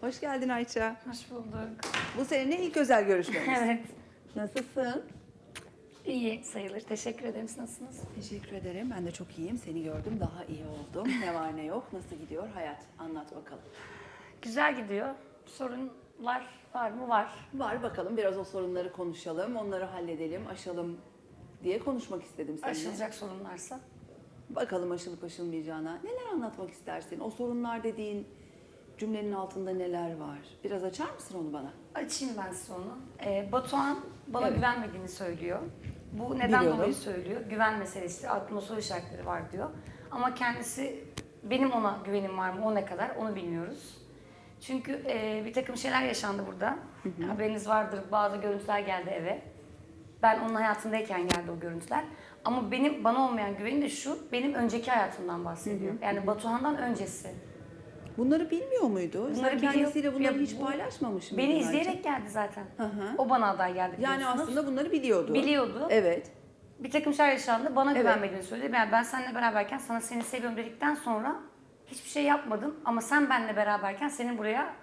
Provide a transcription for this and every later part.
Hoş geldin Ayça. Hoş bulduk. Bu seninle ilk özel görüşmemiz. Evet. Nasılsın? İyi sayılır. Teşekkür ederim. Siz Nasılsınız? Teşekkür ederim. Ben de çok iyiyim. Seni gördüm. Daha iyi oldum. Ne var ne yok. Nasıl gidiyor hayat? Anlat bakalım. Güzel gidiyor. Sorunlar var mı? Var. Var bakalım biraz o sorunları konuşalım. Onları halledelim, aşalım diye konuşmak istedim seninle. Aşılacak sorunlarsa. Bakalım aşılıp aşılmayacağına. Neler anlatmak istersin? O sorunlar dediğin cümlenin altında neler var? Biraz açar mısın onu bana? Açayım ben size onu. Ee, Batuhan bana Evet. güvenmediğini söylüyor. Bu neden Biliyorum. dolayı söylüyor? Güven meselesi, aklımda soru işaretleri var diyor. Ama kendisi, benim ona güvenim var mı, o ne kadar onu bilmiyoruz. Çünkü e, bir takım şeyler yaşandı burada. Haberiniz vardır, bazı görüntüler geldi eve. Ben onun hayatındayken geldi o görüntüler. Ama benim bana olmayan güveni de şu, benim önceki hayatımdan bahsediyor. Yani Batuhan'dan öncesi. Bunları bilmiyor muydu? Bunları Sen biliyor- kendisiyle bunları Ya hiç bu- paylaşmamış mıydın Beni izleyerek geldi zaten. Hı hı. O bana aday geldi Yani biliyorsunuz. aslında bunları biliyordu. Biliyordu. Evet. Bir takım şeyler yaşandı. Bana Evet. güvenmediğini söyledi. Yani ben seninle beraberken sana seni seviyorum dedikten sonra hiçbir şey yapmadım. Ama sen benimle beraberken senin buraya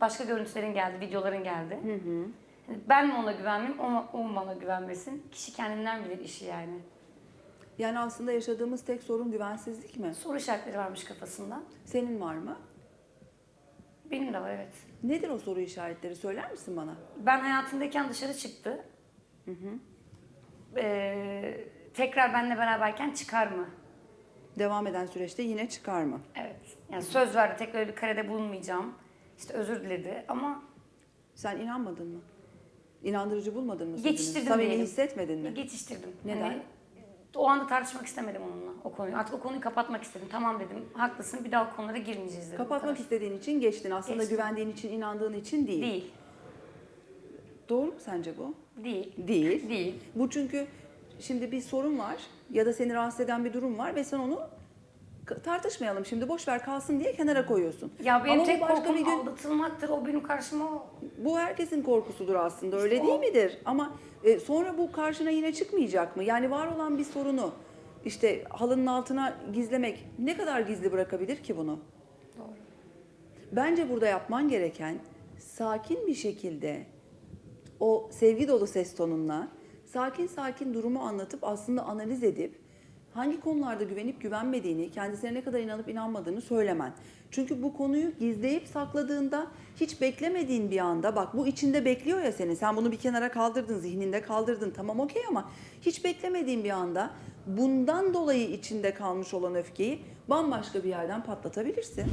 başka görüntülerin geldi, videoların geldi. Ben mi ona güvenmeyeyim, o, o bana güvenmesin? Kişi kendinden bilir işi yani. Yani aslında yaşadığımız tek sorun güvensizlik mi? Soru işaretleri varmış kafasında. Senin var mı? Benim de var evet. Nedir o soru işaretleri söyler misin bana? Ben hayatımdayken dışarı çıktı. Ee, tekrar benimle beraberken çıkar mı? Devam eden süreçte yine çıkar mı? Evet. Yani söz verdi tekrar öyle bir karede bulunmayacağım. İşte özür diledi ama Sen inanmadın mı? İnandırıcı bulmadın mı sözünü? Geçiştirdim Samimi diyelim. hissetmedin mi? Geçiştirdim. Neden? Hani o anda tartışmak istemedim onunla o konuyu. Artık o konuyu kapatmak istedim. Tamam dedim. Haklısın. Bir daha o konulara girmeyeceğiz dedim. Kapatmak istediğin için geçtin. Aslında Geçtim. güvendiğin için, inandığın için değil. Değil. Doğru mu sence bu? Değil. Değil. Değil. Bu çünkü şimdi bir sorun var ya da seni rahatsız eden bir durum var ve sen onu tartışmayalım şimdi boş ver kalsın diye kenara koyuyorsun. Ya benim Ama bu tek başka korkum bir gün aldatılmaktır. O benim karşıma bu herkesin korkusudur aslında öyle İşte değil o- midir? Ama e, sonra bu karşına yine çıkmayacak mı? Yani var olan bir sorunu işte halının altına gizlemek ne kadar gizli bırakabilir ki bunu? Doğru. Bence burada yapman gereken sakin bir şekilde o sevgi dolu ses tonunla sakin sakin durumu anlatıp aslında analiz edip hangi konularda güvenip güvenmediğini, kendisine ne kadar inanıp inanmadığını söylemen. Çünkü bu konuyu gizleyip sakladığında hiç beklemediğin bir anda bak bu içinde bekliyor ya senin. Sen bunu bir kenara kaldırdın, zihninde kaldırdın. Tamam okey ama hiç beklemediğin bir anda bundan dolayı içinde kalmış olan öfkeyi bambaşka bir yerden patlatabilirsin.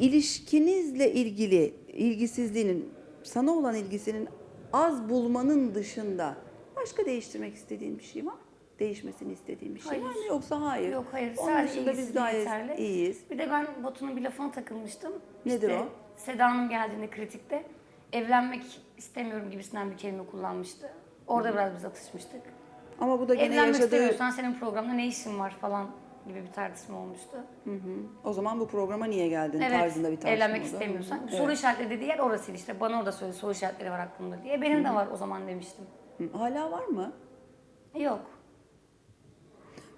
İlişkinizle ilgili ilgisizliğinin, sana olan ilgisinin az bulmanın dışında başka değiştirmek istediğin bir şey var mı? Değişmesini istediğin bir şey Hayır. var mı yoksa hayır? Yok hayır. Onun Sadece dışında biz gayet yeterli. iyiyiz. Bir de ben Batu'nun bir lafına takılmıştım. Nedir İşte o? Seda Hanım geldiğinde kritikte evlenmek istemiyorum gibisinden bir kelime kullanmıştı. Orada biraz biz atışmıştık. Ama bu da gene Evlenmek yaşadığı... istemiyorsan senin programda ne işin var falan gibi bir tartışma olmuştu. Hı hı. O zaman bu programa niye geldin tarzında bir tartışma evlenmek oldu. istemiyorsan. Hı hı. Soru işaretleri dediği yer orasıydı işte. Bana orada söyledi soru işaretleri var aklımda diye. Benim de var o zaman demiştim. Hı. Hala var mı? Yok.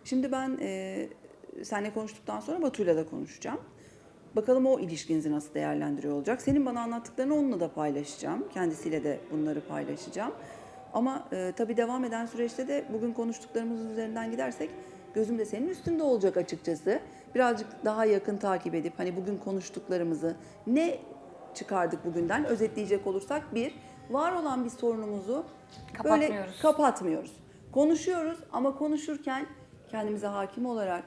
Şimdi ben e, seninle konuştuktan sonra Batu'yla da konuşacağım. Bakalım o ilişkinizi nasıl değerlendiriyor olacak. Senin bana anlattıklarını onunla da paylaşacağım. Kendisiyle de bunları paylaşacağım. Ama e, tabii devam eden süreçte de bugün konuştuklarımızın üzerinden gidersek gözüm de senin üstünde olacak açıkçası. Birazcık daha yakın takip edip hani bugün konuştuklarımızı ne çıkardık bugünden özetleyecek olursak bir var olan bir sorunumuzu böyle Kapatmıyoruz. kapatmıyoruz. Konuşuyoruz ama konuşurken kendimize hakim olarak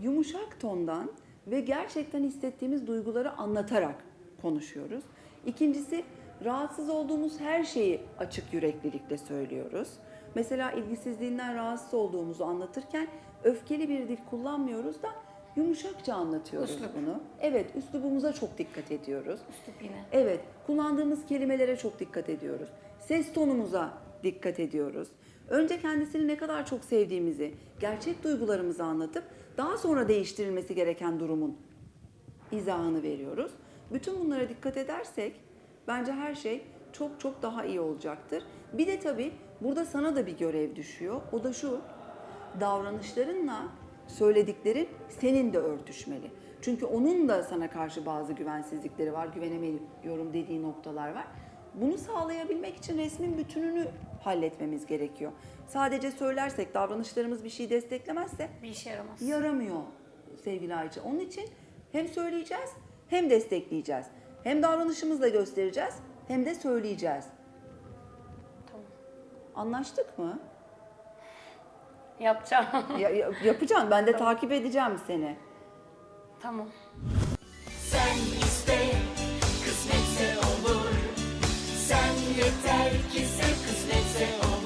yumuşak tondan ve gerçekten hissettiğimiz duyguları anlatarak konuşuyoruz. İkincisi rahatsız olduğumuz her şeyi açık yüreklilikle söylüyoruz. Mesela ilgisizliğinden rahatsız olduğumuzu anlatırken öfkeli bir dil kullanmıyoruz da yumuşakça anlatıyoruz Üslup. bunu. Evet, üslubumuza çok dikkat ediyoruz. Üslup yine. Evet, kullandığımız kelimelere çok dikkat ediyoruz. Ses tonumuza dikkat ediyoruz. Önce kendisini ne kadar çok sevdiğimizi, gerçek duygularımızı anlatıp daha sonra değiştirilmesi gereken durumun izahını veriyoruz. Bütün bunlara dikkat edersek bence her şey çok çok daha iyi olacaktır. Bir de tabii burada sana da bir görev düşüyor. O da şu, davranışlarınla söylediklerin senin de örtüşmeli. Çünkü onun da sana karşı bazı güvensizlikleri var, güvenemiyorum dediği noktalar var. Bunu sağlayabilmek için resmin bütününü halletmemiz gerekiyor. Sadece söylersek, davranışlarımız bir şeyi desteklemezse Bir işe yaramaz. yaramıyor sevgili Ayça. Onun için hem söyleyeceğiz hem destekleyeceğiz. Hem davranışımızla göstereceğiz hem de söyleyeceğiz. Tamam. Anlaştık mı? Yapacağım. Ya, ya- yapacaksın. Ben de takip edeceğim seni. tamam. Sen Yeter ki sen kısmetse o.